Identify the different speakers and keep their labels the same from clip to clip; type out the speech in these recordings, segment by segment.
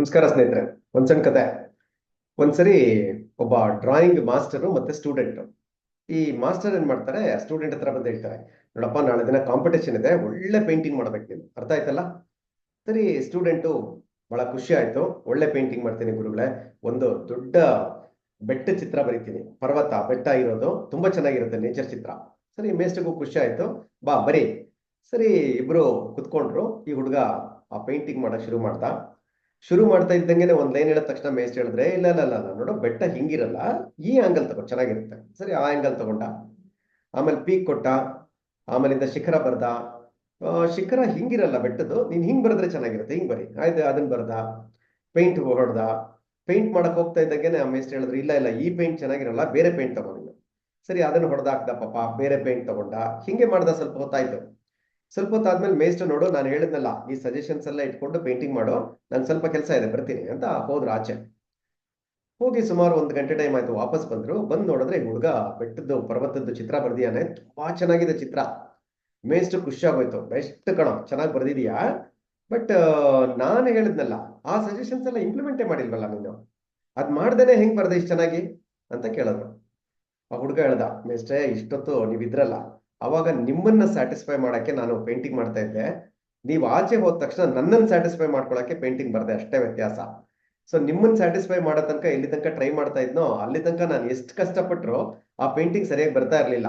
Speaker 1: ನಮಸ್ಕಾರ ಸ್ನೇಹಿತರೆ ಒಂದ್ ಸಣ್ಣ ಕತೆ. ಒಂದ್ಸರಿ ಒಬ್ಬ ಡ್ರಾಯಿಂಗ್ ಮಾಸ್ಟರು ಮತ್ತೆ ಸ್ಟೂಡೆಂಟ್ ಈ ಮಾಸ್ಟರ್ ಏನ್ ಮಾಡ್ತಾರೆ ಸ್ಟೂಡೆಂಟ್ ಹತ್ರ ಬಂದು ಹೇಳ್ತಾರೆ, ನೋಡಪ್ಪ, ನಾಳೆ ದಿನ ಕಾಂಪಿಟೇಷನ್ ಇದೆ, ಒಳ್ಳೆ ಪೇಂಟಿಂಗ್ ಮಾಡ್ಬೇಕು ಅರ್ಥ ಆಯ್ತಲ್ಲ? ಸರಿ ಸ್ಟೂಡೆಂಟು ಬಹಳ ಖುಷಿ ಆಯ್ತು. ಒಳ್ಳೆ ಪೇಂಟಿಂಗ್ ಮಾಡ್ತೀನಿ ಗುರುಗಳೇ. ಒಂದು ದೊಡ್ಡ ಬೆಟ್ಟ ಚಿತ್ರ ಬರಿತೀನಿ. ಪರ್ವತ, ಬೆಟ್ಟ ಇರೋದು ತುಂಬಾ ಚೆನ್ನಾಗಿರುತ್ತೆ ನೇಚರ್ ಚಿತ್ರ. ಸರಿ ಮೇಸ್ಟಿಗೂ ಖುಷಿ ಆಯ್ತು. ಬಾ, ಬರೀ. ಸರಿ, ಇಬ್ರು ಕುತ್ಕೊಂಡ್ರು. ಈ ಹುಡುಗ ಆ ಪೇಂಟಿಂಗ್ ಮಾಡಕ್ ಶುರು ಮಾಡ್ದ. ಶುರು ಮಾಡ್ತಾ ಇದ್ದಂಗೆನೆ ಒಂದ್ ಲೈನ್ ಹೇಳಿದ ತಕ್ಷಣ ಮೇಸ್ಟ್ ಹೇಳಿದ್ರೆ, ಇಲ್ಲ ಇಲ್ಲ ಇಲ್ಲ ನೋಡೋ, ಬೆಟ್ಟ ಹಿಂಗಿರಲ್ಲ, ಈ ಆಂಗಲ್ ತಗೋ, ಚೆನ್ನಾಗಿರುತ್ತೆ. ಸರಿ, ಆ ಆಂಗಲ್ ತಗೊಂಡ, ಆಮೇಲೆ ಪೀಕ್ ಕೊಟ್ಟ, ಆಮೇಲಿಂದ ಶಿಖರ ಬರ್ದ ಶಿಖರ ಹಿಂಗಿರಲ್ಲ ಬೆಟ್ಟದ್ದು, ನೀನ್ ಹಿಂಗ್ ಬರೆದ್ರೆ ಚೆನ್ನಾಗಿರುತ್ತೆ, ಹಿಂಗ್ ಬರಿ. ಆಯ್ತು ಅದನ್ನ ಬರ್ದ ಪೇಂಟ್ ಹೊಡ್ದ ಪೇಂಟ್ ಮಾಡಕ್ ಹೋಗ್ತಾ ಇದ್ದಂಗೆನೆ ಆ ಮೇಸ್ಟ್ ಹೇಳಿದ್ರು, ಇಲ್ಲ ಇಲ್ಲ, ಈ ಪೇಂಟ್ ಚೆನ್ನಾಗಿರಲ್ಲ, ಬೇರೆ ಪೇಂಟ್ ತಗೊಂಡಿದ್ದೆ ಸರಿ, ಅದನ್ನ ಹೊಡೆದಾಕ್ದ ಪಾಪ, ಬೇರೆ ಪೇಂಟ್ ತಗೊಂಡ, ಹಿಂಗೆ ಮಾಡ್ದ ಸ್ವಲ್ಪ ಹೊತ್ತಾಯ್ತು. ಸ್ವಲ್ಪ ಹೊತ್ತಾದ್ಮೇಲೆ ಮೇಸ್ಟ್ ನೋಡು, ನಾನು ಹೇಳಿದ್ನಲ್ಲ, ಈ ಸಜೆಷನ್ಸ್ ಎಲ್ಲ ಇಟ್ಕೊಂಡು ಪೇಂಟಿಂಗ್ ಮಾಡು, ನಾನು ಸ್ವಲ್ಪ ಕೆಲಸ ಇದೆ, ಬರ್ತೀನಿ ಅಂತ ಹೋದ್ರು ಆಚೆ. ಹೋಗಿ ಸುಮಾರು ಒಂದು ಗಂಟೆ ಟೈಮ್ ಆಯ್ತು, ವಾಪಸ್ ಬಂದ್ರು, ಬಂದ್ ನೋಡಿದ್ರೆ ಹುಡುಗ ಬೆಟ್ಟದ್ದು, ಪರ್ವತದ್ದು ಚಿತ್ರ ಬರ್ದಿಯಾನೆ ತುಂಬಾ ಚೆನ್ನಾಗಿದೆ ಚಿತ್ರ. ಮೇಸ್ಟ್ ಖುಷಿ ಆಗೋಯ್ತು ಬೆಸ್ಟ್ ಕಣೋ, ಚೆನ್ನಾಗಿ ಬರ್ದಿದೀಯಾ ಬಟ್ ನಾನು ಹೇಳಿದ್ನಲ್ಲ, ಆ ಸಜೆಷನ್ಸ್ ಎಲ್ಲ ಇಂಪ್ಲಿಮೆಂಟೇ ಮಾಡಿಲ್ವಲ್ಲ ನೀನು? ಅದ್ ಮಾಡ್ದೇನೆ ಹೆಂಗ್ ಬರ್ದೆ ಇಷ್ಟು ಚೆನ್ನಾಗಿ? ಅಂತ ಕೇಳಿದ್ರು. ಆ ಹುಡುಗ ಹೇಳ್ದ, ಮೇಸ್ಟ್ರೆ, ಇಷ್ಟೊತ್ತು ನೀವಿದ್ರಲ್ಲ ಅವಾಗ ನಿಮ್ಮನ್ನ ಸ್ಯಾಟಿಸ್ಫೈ ಮಾಡಕ್ಕೆ ನಾನು ಪೇಂಟಿಂಗ್ ಮಾಡ್ತಾ ಇದ್ದೆ. ನೀವು ಆಚೆ ಹೋದ ತಕ್ಷಣ ನನ್ನನ್ನು ಸ್ಯಾಟಿಸ್ಫೈ ಮಾಡ್ಕೊಳಕ್ಕೆ ಪೇಂಟಿಂಗ್ ಬರದೆ, ಅಷ್ಟೇ ವ್ಯತ್ಯಾಸ. ಸೊ ನಿಮ್ಮನ್ನ ಸ್ಯಾಟಿಸ್ಫೈ ಮಾಡೋ ತನಕ ಎಲ್ಲಿ ತನಕ ಟ್ರೈ ಮಾಡ್ತಾ ಇದ್ನೋ, ಅಲ್ಲಿ ತನಕ ನಾನು ಎಷ್ಟು ಕಷ್ಟಪಟ್ಟರು ಆ ಪೇಂಟಿಂಗ್ ಸರಿಯಾಗಿ ಬರ್ತಾ ಇರಲಿಲ್ಲ.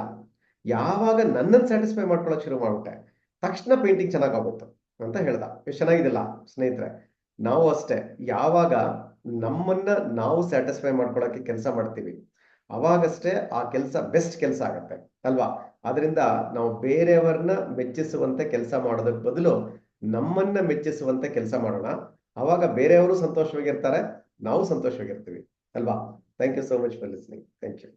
Speaker 1: ಯಾವಾಗ ನನ್ನನ್ನು ಸ್ಯಾಟಿಸ್ಫೈ ಮಾಡ್ಕೊಳಕ್ ಶುರು ಮಾಡ್ಬಿಟ್ಟೆ, ತಕ್ಷಣ ಪೇಂಟಿಂಗ್ ಚೆನ್ನಾಗಾಗುತ್ತೆ ಅಂತ ಹೇಳ್ದ. ಚೆನ್ನಾಗಿದಿಲ್ಲ ಸ್ನೇಹಿತರೆ. ನಾವು ಅಷ್ಟೇ. ಯಾವಾಗ ನಮ್ಮನ್ನ ನಾವು ಸ್ಯಾಟಿಸ್ಫೈ ಮಾಡ್ಕೊಳಕ್ಕೆ ಕೆಲಸ ಮಾಡ್ತೀವಿ, ಅವಾಗಷ್ಟೇ ಆ ಕೆಲಸ ಬೆಸ್ಟ್ ಕೆಲಸ ಆಗತ್ತೆ, ಅಲ್ವಾ? ಅದರಿಂದ ನಾವು ಬೇರೆಯವ್ರನ್ನ ಮೆಚ್ಚಿಸುವಂತ ಕೆಲಸ ಮಾಡೋದಕ್ಕೆ ಬದಲು ನಮ್ಮನ್ನ ಮೆಚ್ಚಿಸುವಂತ ಕೆಲಸ ಮಾಡೋಣ. ಅವಾಗ ಬೇರೆಯವರು ಸಂತೋಷವಾಗಿರ್ತಾರೆ, ನಾವು ಸಂತೋಷವಾಗಿರ್ತೀವಿ. ಅಲ್ವಾ? Thank you so much for listening thank you